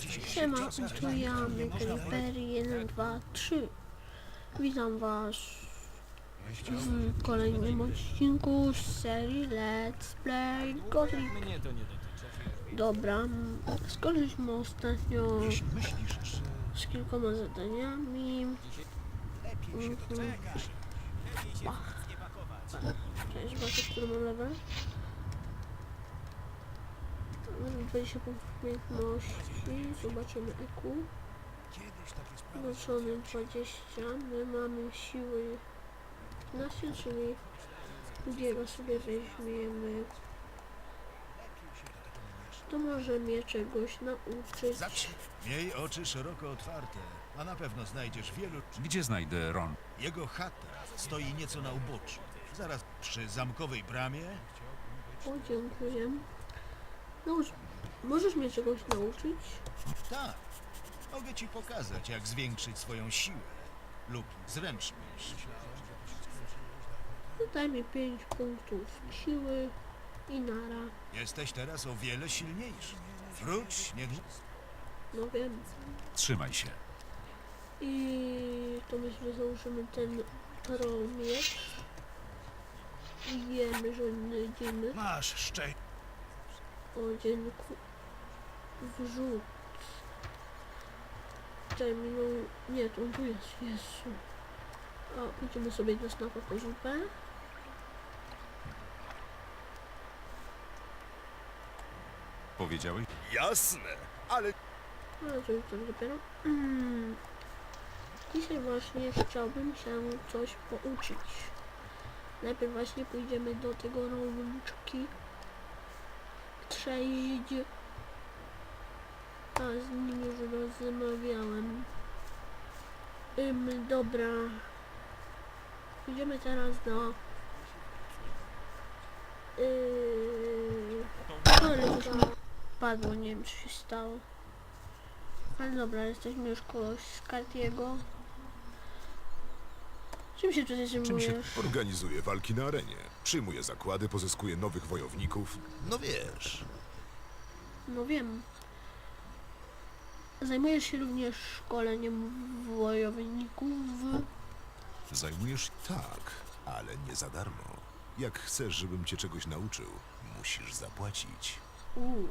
Siema, tu ja, Creeper 1, 2, 3. Witam was w kolejnym odcinku z serii Let's Play Gothic. Dobra, skończyliśmy ostatnio z kilkoma zadaniami. Mhm. Cześć, zobaczę, który mam level. 20 punktów umiejętności, zobaczymy EQ. Zgłoszony 20, my mamy siły 15, czyli drugiego sobie weźmiemy. To może mnie czegoś nauczyć. Zacznij. Miej oczy szeroko otwarte, a na pewno znajdziesz wielu... Gdzie znajdę Ron? Jego chata stoi nieco na uboczu. Zaraz przy zamkowej bramie. O, dziękuję. Naucz, możesz mnie czegoś nauczyć? Tak, mogę ci pokazać, jak zwiększyć swoją siłę lub zręczność. Daj mi 5 punktów siły i nara. Jesteś teraz o wiele silniejszy. Wróć, niech... No wiem. Trzymaj się. I to myślę, że założymy ten promiecz. I wiemy, że idziemy. Masz szczęście. O, dziękuję. Wrzut. Terminal... Nie, to on tu jest, Jezu. O, idziemy sobie do snapa po zupę. Powiedziałeś? Jasne, ale... No, to już tam dopiero. Mm. Dzisiaj właśnie chciałbym się coś pouczyć. Najpierw właśnie pójdziemy do tego rączki. Przejść. A z nim już rozmawiałem. Ym, dobra. Idziemy teraz do... Yy... Ale coś mi padło, nie wiem co się stało. Ale dobra, jesteśmy już kogoś z Cartiego. Czym się tutaj zajmujesz? Organizuje walki na arenie. Przyjmuje zakłady, pozyskuje nowych wojowników. No wiesz, No wiem. Zajmujesz się również szkoleniem wojowników. Zajmujesz... Tak, ale nie za darmo. Jak chcesz, żebym cię czegoś nauczył, musisz zapłacić. Uuu.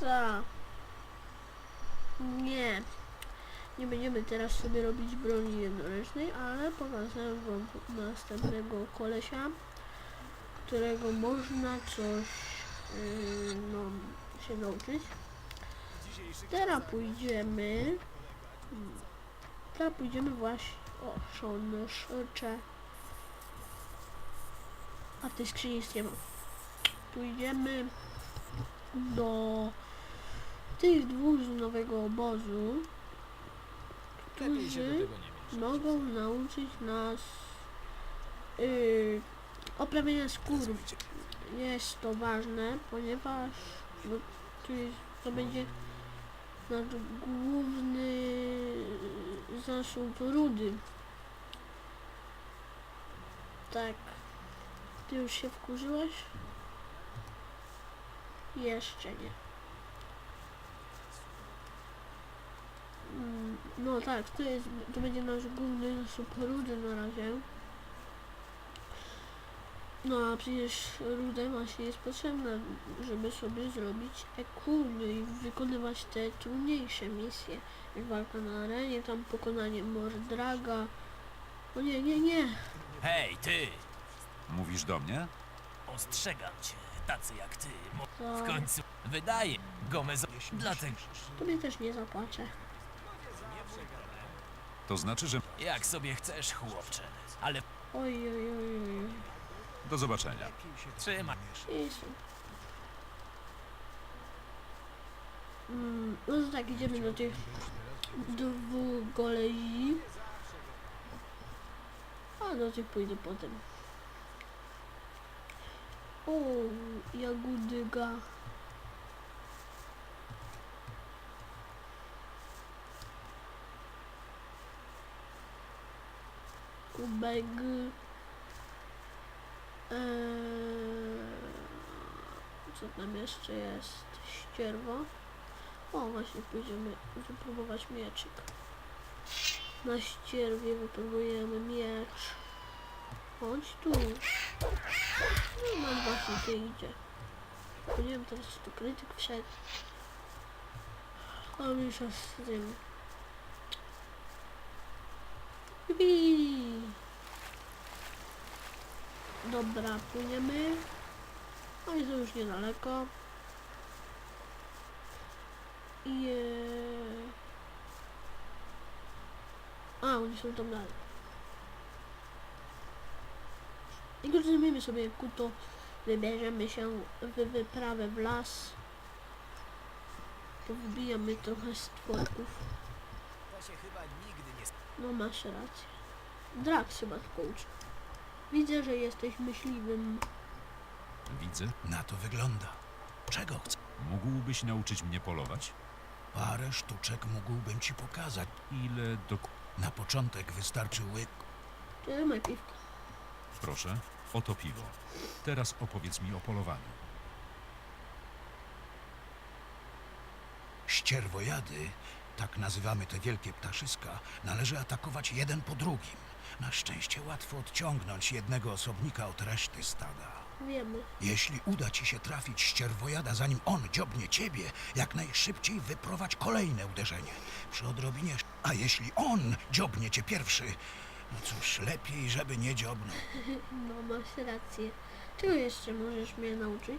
Za. Nie. Nie będziemy teraz sobie robić broni jednoręcznej, ale pokażę wam następnego kolesia, którego można coś yy, no, się nauczyć. Teraz pójdziemy. Teraz pójdziemy właśnie. O, Sean Szycze. A w tej skrzyni nic nie ma. Pójdziemy do tych dwóch z nowego obozu, którzy mogą nauczyć nas yy, oprawienia skór. Jest to ważne, ponieważ no, tu jest, to będzie nasz główny zasób rudy. Tak. Ty już się wkurzyłeś? Jeszcze nie. Mm, No tak, to jest, to będzie nasz główny zasób rudy na razie. No a przecież ruda właśnie jest potrzebna, żeby sobie zrobić EQ no i wykonywać te trudniejsze misje. Jak walka na arenie, tam pokonanie Mordraga. O nie, nie, nie. Hej, ty! Mówisz do mnie? Ostrzegam cię, tacy jak ty. Mo- To, w końcu wydaje Gomez. Dlatego, tobie też nie zapłaczę. To znaczy, że... jak sobie chcesz, chłopcze. Ale Oj, oj, oj, oj. oj. Do zobaczenia. trzymaj. Jezu. Mm, no to tak, idziemy do tych dwóch golei. A do tych pójdę potem. O, jagudyga. Kubek. Eee, Co tam jeszcze jest? Ścierwo. O, właśnie pójdziemy wypróbować mieczyk. Na ścierwie wypróbujemy miecz. Chodź tu. No, no właśnie ty idzie. Bo nie wiem teraz, czy tu krytyk wszedł. A mniejsza z tym. Dobra, płyniemy. Oni są już niedaleko. I... e, A, oni są tam dalej. I zrobimy sobie kuto, wybierzemy się w wyprawę w las. Powbijamy trochę stworków. No masz rację. Drax chyba tylko uczy. Widzę, że jesteś myśliwym. Widzę. Na to wygląda. Czego chcę? Mógłbyś nauczyć mnie polować? Parę sztuczek mógłbym ci pokazać. Ile do... Na początek wystarczy łyk. Trzymaj piwko. Proszę, oto piwo. Teraz opowiedz mi o polowaniu. Ścierwojady, tak nazywamy te wielkie ptaszyska, należy atakować jeden po drugim. Na szczęście łatwo odciągnąć jednego osobnika od reszty stada. Wiemy. Jeśli uda ci się trafić ścierwojada, zanim on dziobnie ciebie, jak najszybciej wyprowadź kolejne uderzenie. Przy odrobinie... sz- A jeśli on dziobnie cię pierwszy, no cóż, lepiej, żeby nie dziobnął. No masz rację. Czego jeszcze możesz mnie nauczyć?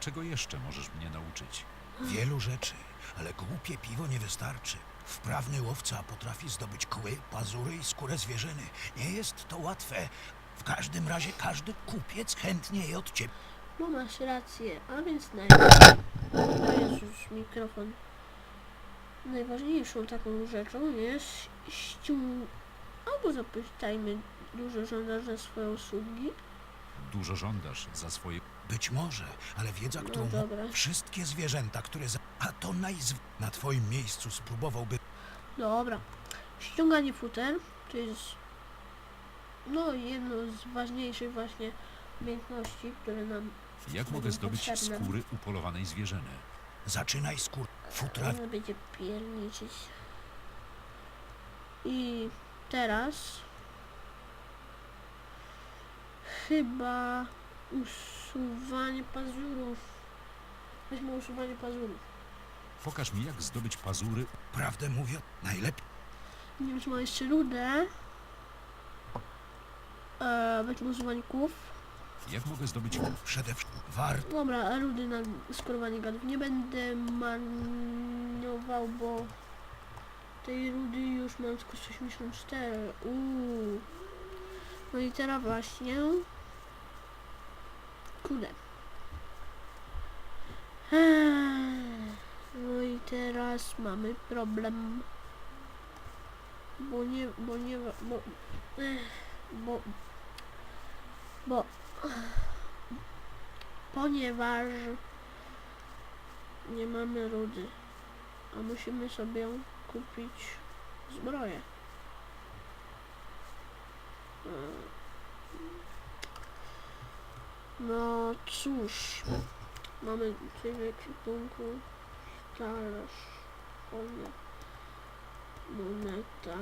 Czego jeszcze możesz mnie nauczyć? Wielu rzeczy, ale głupie piwo nie wystarczy. Wprawny łowca potrafi zdobyć kły, pazury i skórę zwierzyny. Nie jest to łatwe. W każdym razie każdy kupiec chętnie je od ciebie. No masz rację, a więc najpierw... O Jezus, mikrofon. Najważniejszą taką rzeczą jest ściąg... Albo zapytajmy dużo żądasz za swoje usługi. Dużo żądasz za swoje... Być może, ale wiedza, No którą dobra. wszystkie zwierzęta, które za... A to najzw... Na twoim miejscu spróbowałby... Dobra. Ściąganie futer to jest no jedno z ważniejszych właśnie umiejętności, które nam Jak mogę zdobyć potrzebne. skóry upolowanej zwierzyny? Zaczynaj z kur... Futra... ona będzie pierniczyć. I teraz chyba usuwanie pazurów. Weźmy usuwanie pazurów. Pokaż mi, jak zdobyć pazury. Prawdę mówię, najlepiej... Nie wiem, czy ma jeszcze rudę. Eee, weźmy usuwanie kłów. Jak mogę zdobyć... Przede wszystkim warto... Dobra, a rudy na skorowanie gadów nie będę marnował, bo tej rudy już mam tylko 184. Uuu. No i teraz właśnie. Kurde. Eee, i teraz mamy problem. Bo nie, bo nie, bo, ech, bo, bo, ponieważ nie mamy rudy, a musimy sobie kupić zbroję. No cóż, mamy tutaj w ekwipunku talerz, folia, moneta.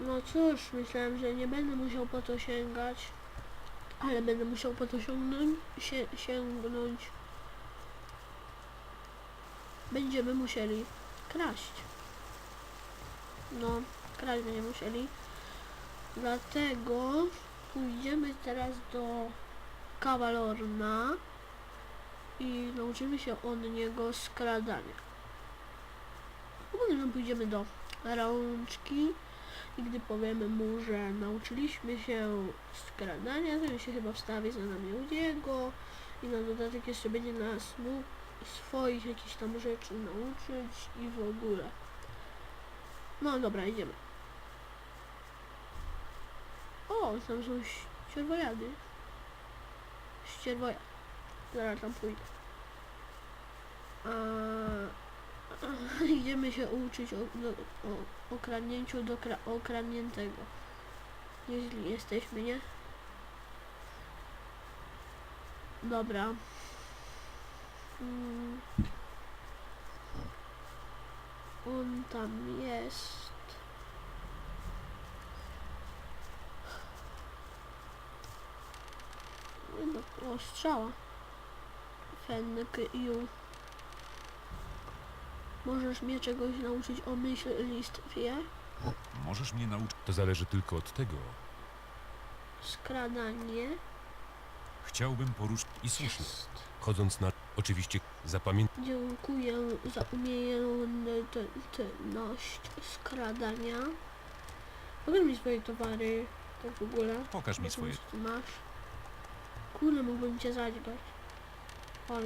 No cóż, myślałem, że nie będę musiał po to sięgać, ale będę musiał po to sięgnąć, sie, sięgnąć. Będziemy musieli kraść. No, kraść będziemy musieli. Dlatego pójdziemy teraz do Kawalorna i nauczymy się od niego skradania. Potem pójdziemy do rączki i gdy powiemy mu, że nauczyliśmy się skradania, to się chyba wstawi za nami Udiego i na dodatek jeszcze będzie nas mógł swoich jakichś tam rzeczy nauczyć i w ogóle. No dobra, idziemy. O, tam są ścierwojady. Ścierwoja. Zaraz tam pójdę. Idziemy się uczyć o, do, o okradnięciu do kra, okradniętego. Jeśli jesteśmy, nie? Dobra. Mm. On tam jest. No, o, strzała. Fennek ju. Możesz mnie czegoś nauczyć o myślistwie? Możesz mnie nauczyć. To zależy tylko od tego. Skradanie. Chciałbym poruszyć. I słusznie. Chodząc na... Oczywiście zapamiętaj... Dziękuję za umiejętność skradania. Pokaż mi swoje towary, tak w ogóle. Pokaż mi swoje. co masz. Kurde, mógłbym cię zadźgać. Tak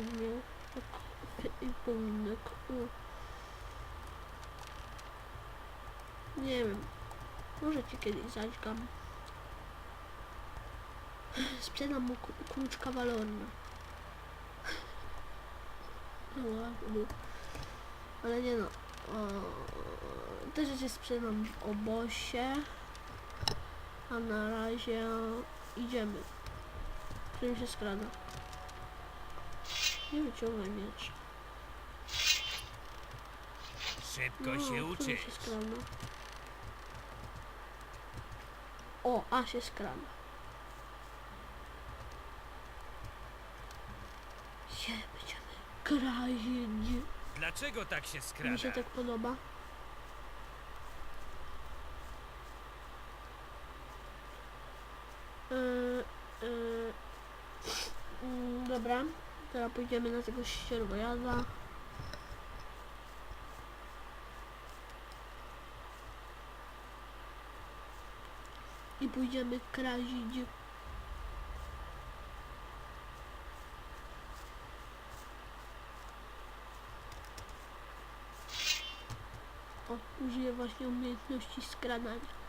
i powinny. Nie wiem. Może cię kiedyś zadźgam. Sprzedam mu klucz kawalorny. No ładnie. Ale nie no. Te rzeczy sprzedam w obosie. A na razie idziemy. Którym się skrada. Nie wyciągaj miecz. Szybko No, się uczysz. się skrada. O, a się skrada. Gdzie będziemy? Krainie. Dlaczego tak się Mi się skrada? tak podoba. Yy, yy, mm, dobra, teraz pójdziemy na tego ścierwojada. I pójdziemy krazić. O, użyję właśnie umiejętności skradania.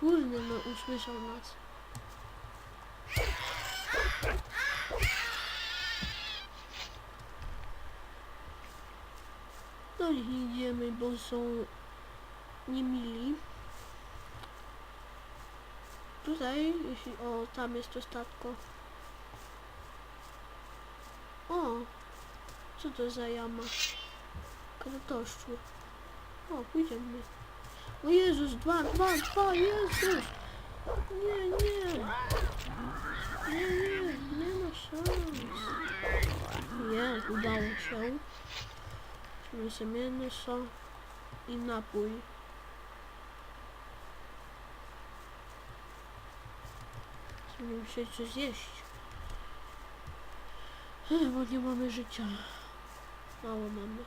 Kurde, no usłyszał nas. Nich nie idziemy, bo są niemili. Tutaj, jeśli... O, tam jest to statko. O, co to za jama? Kratoszczur. O, pójdziemy. O Jezus, dwa, dwa, dwa, Jezus! Nie, nie! Nie, nie. Jest, udało się. Weźmy sobie mięso i napój. Będziemy musieli coś zjeść. Bo nie mamy życia. Mało mamy.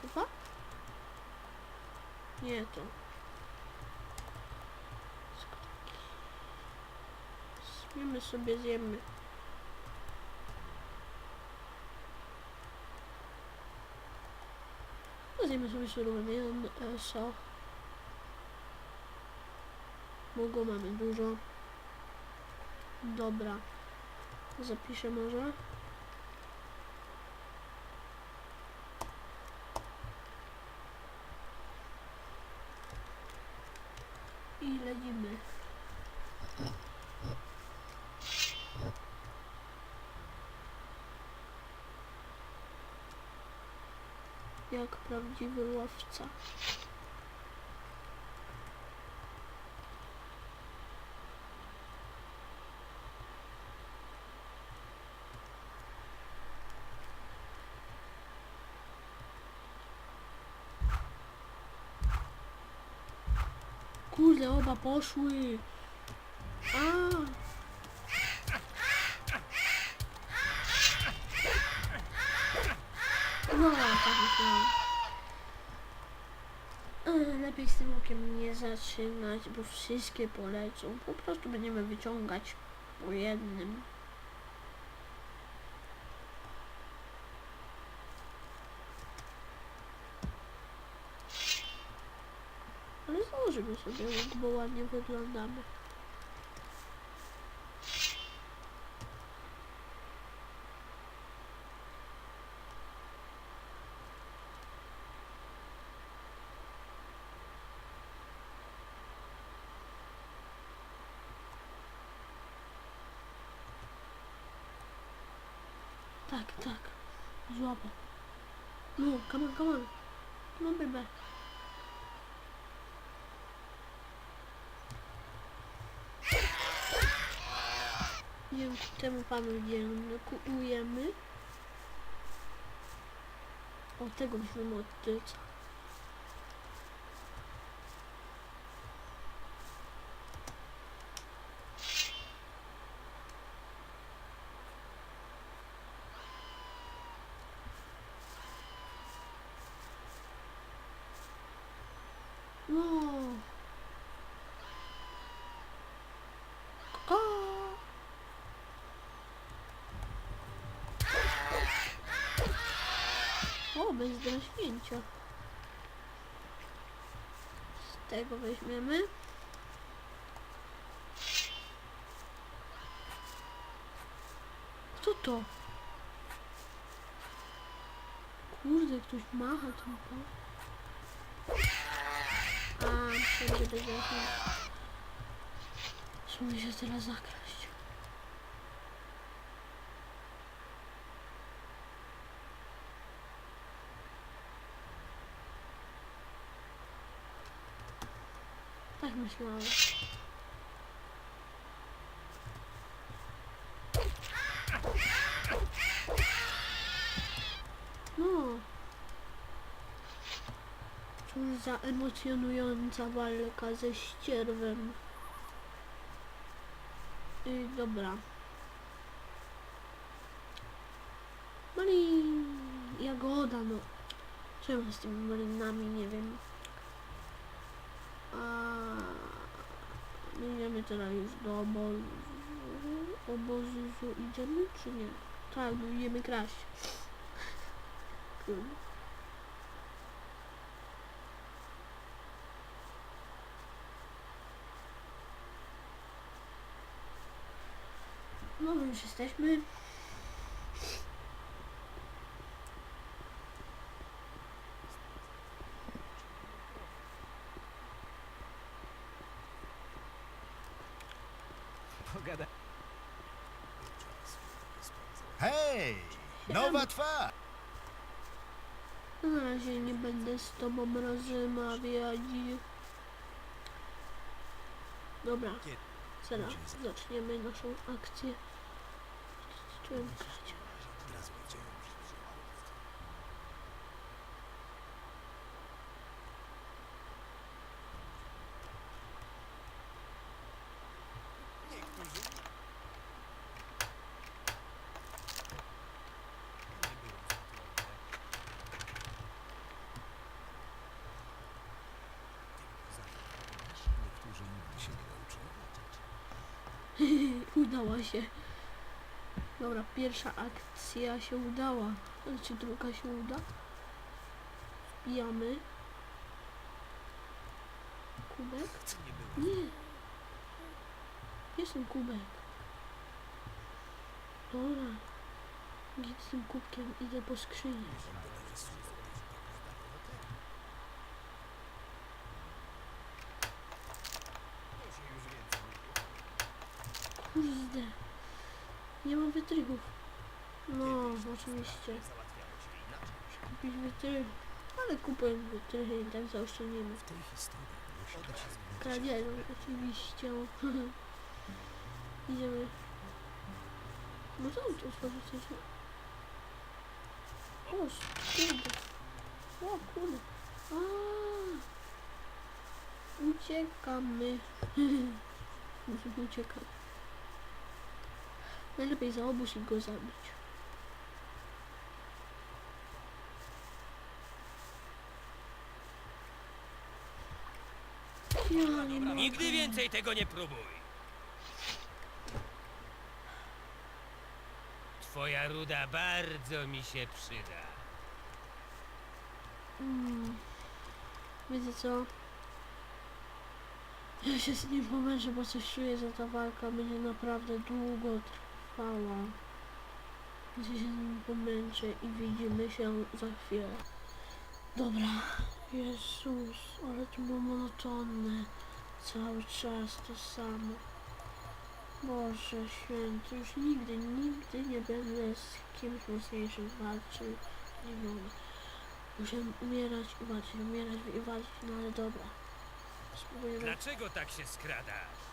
Kupa? Nie to. Zjemy sobie, zjemy. No, Zjemy sobie surowe mięso. Mogło mamy dużo. Dobra. Zapiszę może. I lecimy. Jak prawdziwy łowca. Kurde, oba poszły. A. tak myślałam. E, Lepiej z tym okiem nie zaczynać, bo wszystkie polecą. Po prostu będziemy wyciągać po jednym. Ale założymy sobie łuk, bo ładnie wyglądamy. Tak, tak. No, come on, come on. No, baby. Dzięki temu panu dziękujemy. O, tego weźmiemy od tylca. No. O. Bez draśnięcia. Z tego weźmiemy. Kto to? Kurde, ktoś macha po. A, wszędzie draśnięcia. Musimy się teraz zakraść. Tak myślałem. No. Cóż za emocjonująca walka ze ścierwem. I dobra. Malin... Jagoda, no. Czemu z tymi malinami, nie wiem. A my idziemy teraz już do obozu. Obozu idziemy, czy nie? Tak, my idziemy kraść. Kurde. No, my już jesteśmy. Pogada. Hej! Twarz! Na razie nie będę z tobą rozmawiać. Dobra, zaraz zaczniemy naszą akcję. Kraść. Niektórzy nigdy się nie nauczą. Udała się. Dobra, pierwsza akcja się udała. Czy druga się uda? Wbijamy. Kubek? Nie. Jest ten kubek. Dobra. Gdzie z tym kubkiem idę po skrzynię. Kurde. Nie mam wytrychów. No, oczywiście. Kupić wytrych. Ale kupuję wytrychy i tak zaoszczędzimy. W tej historii Kradzieżą, oczywiście. Idziemy. No co tu otworzyć coś? O, kurde. O, kurde. A. Uciekamy. Uciekać. Najlepiej za obóz i go zabić. Ja nie mogę. Nigdy więcej tego nie próbuj. Twoja ruda bardzo mi się przyda. Mm. Wiecie co? Ja się z nim pomęczę, bo coś czuję, że ta walka będzie naprawdę długo trwała. Więc ja się pomęczę i widzimy się za chwilę. Dobra. Jezus, ale to było monotonne. Cały czas to samo. Boże święty, już nigdy, nigdy nie będę z kimś mocniejszym walczył. Nie mogę. Muszę umierać i walczyć, umierać i walczyć, no ale dobra. Spróbuję raz. Dlaczego tak się skradasz?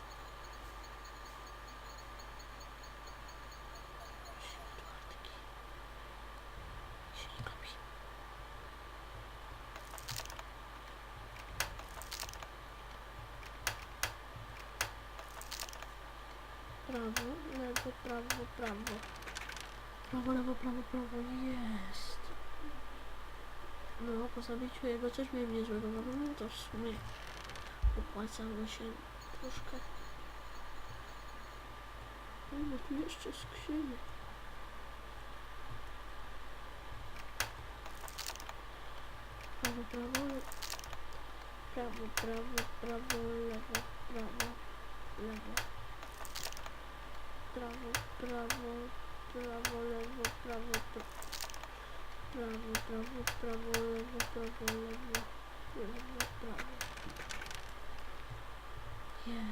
Prawo, lewo, prawo, prawo. Prawo, lewo, prawo, prawo, jest. No, po zabiciu jego coś miałem niezłego, no to w sumie opłacało się troszkę. No tu jeszcze skrzynie. Prawo, prawo, prawo, prawo, prawo, lewo, prawo, lewo prawo, prawo, prawo, lewo, prawo, pra- prawo, prawo, prawo, lewo, prawo, lewo, lewo, prawo. Yeah.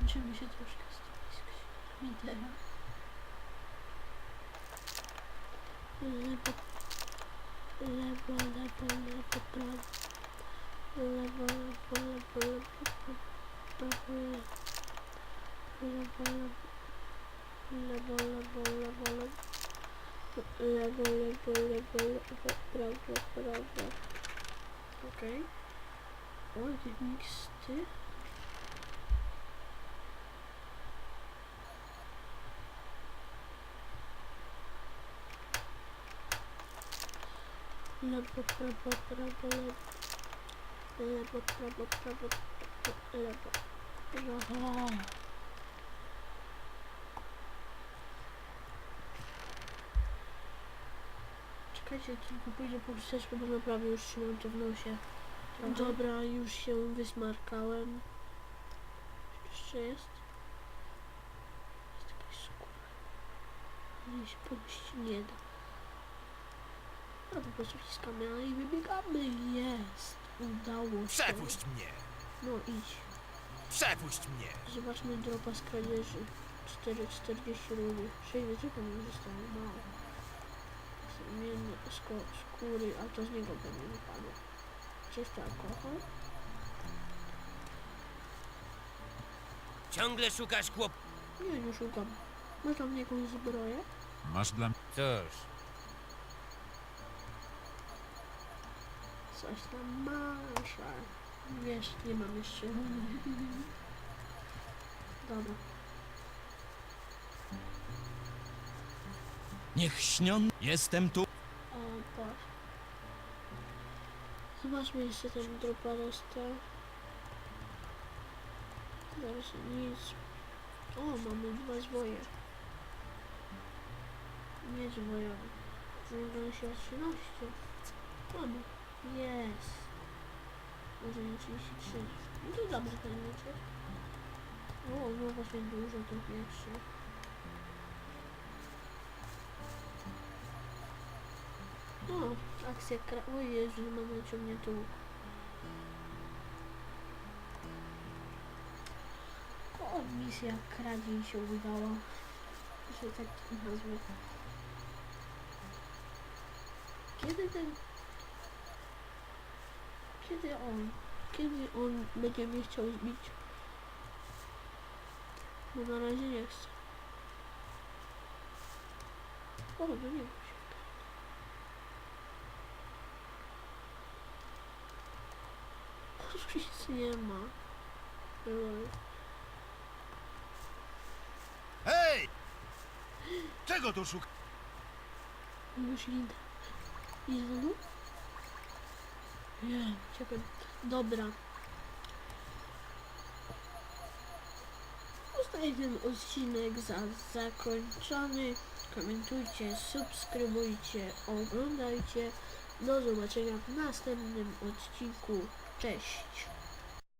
Będziemy się troszkę z tymi skrzyniami teraz. Lewo, lewo, lewo, lewo, prawo. Lewo, lewo, lewo, lewo, prawo lewo, lewo, lewo, lewo, prawo, prawo. Okej. Okay. O, jakie miksty. Lewo, prawo, prawo, lewo. Lewo, prawo, prawo. Czekajcie, tylko pójdę po chusteczkę, bo naprawdę już trzymam to w nosie. Dobra, już się wysmarkałem. Jeszcze jest? Jest jakaś skóra. Ale się podnieść nie da. A po prostu wciskamy, a i wybiegamy. Jest. Udało się. Przepuść mnie! No idź. Przepuść mnie! Zobaczmy dropa z kradzieży. 4,40 rubli. 6 wieczorów mi zostało, mało. Zmienne sko skóry, a to z niego pewnie wypadło. Czysty alkohol. Ciągle szukasz kłop... Nie, nie szukam. Ma tam jakąś zbroję? Masz dla mnie... Cóż, Coś tam masz, ale wiesz, nie mam jeszcze. Dobra. Niech śnią. Jestem tu. O, patrz. Zobaczmy jeszcze ten dropa resztę. Zaraz nic. O, mamy dwa zwoje. Nie zwojowe. Mogą się 13. Mamy. Jest. Nie 33. No to dobrze to nie O, no właśnie dużo to pierwszy. O, akcja kra... O Jezu, mam naciągnięty łuk. O, misja kradzień się udała. Że tak nazwę. Kiedy ten... Kiedy on... Kiedy on będzie mnie chciał zbić? Bo na razie nie chce. O, do niego się. Tu nic nie ma. Hej! Czego tu szukasz? Już idę. Idę? Nie. Dobra. Uznaję ten odcinek za zakończony. Komentujcie, subskrybujcie, oglądajcie. Do zobaczenia w następnym odcinku. Cześć.